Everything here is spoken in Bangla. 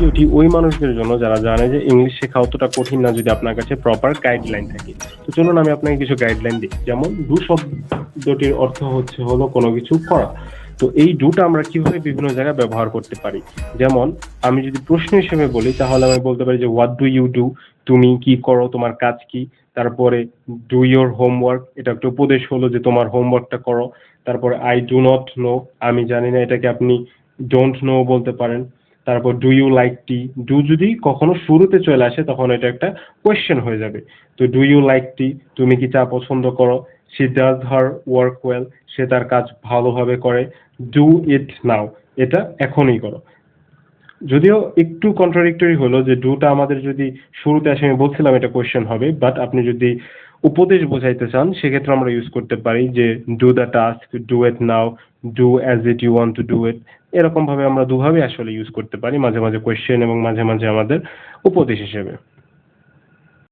ভিডিওটি ওই মানুষদের জন্য যারা জানে যে ইংলিশ শেখা অতটা কঠিন না যদি আপনার কাছে প্রপার গাইডলাইন থাকে। তো চলুন আমি আপনাকে কিছু গাইডলাইন দিই। যেমন ডু শব্দটির অর্থ হচ্ছে হলো কোনো কিছু করা। তো এই ডুটা আমরা কীভাবে বিভিন্ন জায়গায় ব্যবহার করতে পারি? যেমন, আমি যদি প্রশ্ন হিসেবে বলি, তাহলে আমি বলতে পারি যে হোয়াট ডু ইউ ডু তুমি কি করো? তোমার কাজ কি? তারপরে ডু ইউর হোমওয়ার্ক এটা একটা উপদেশ হলো যে, তোমার হোমওয়ার্কটা করো। তারপরে আই ডু নট নো আমি জানি না এটাকে আপনি ডোন্ট নো বলতে পারেন। তারপর do you like tea do যদি কখনো শুরুতে চলে আসে, তখন এটা একটা কোয়েশ্চেন হয়ে যাবে। তো ডু ইউ লাইক টি তুমি কি চা পছন্দ করো? She does her work well সে তার কাজ ভালোভাবে করে। ডু ইট নাও এটা এখনই করো। যদিও একটু কন্ট্রাডিক্টরি হলো যে ডুটা আমাদের যদি শুরুতে আসে, আমি বলছিলাম এটা কোয়েশ্চেন হবে বাট আপনি যদি উপদেশ বোঝাইতে চান, সেক্ষেত্রে আমরা ইউজ করতে পারি যে do the task do it now do as it you want to do it এরকম ভাবে আমরা দুভাবে আসলে ইউজ করতে পারি, মাঝে মাঝে কোয়েশ্চেন এবং মাঝে মাঝে আমাদের উপদেশ হিসেবে।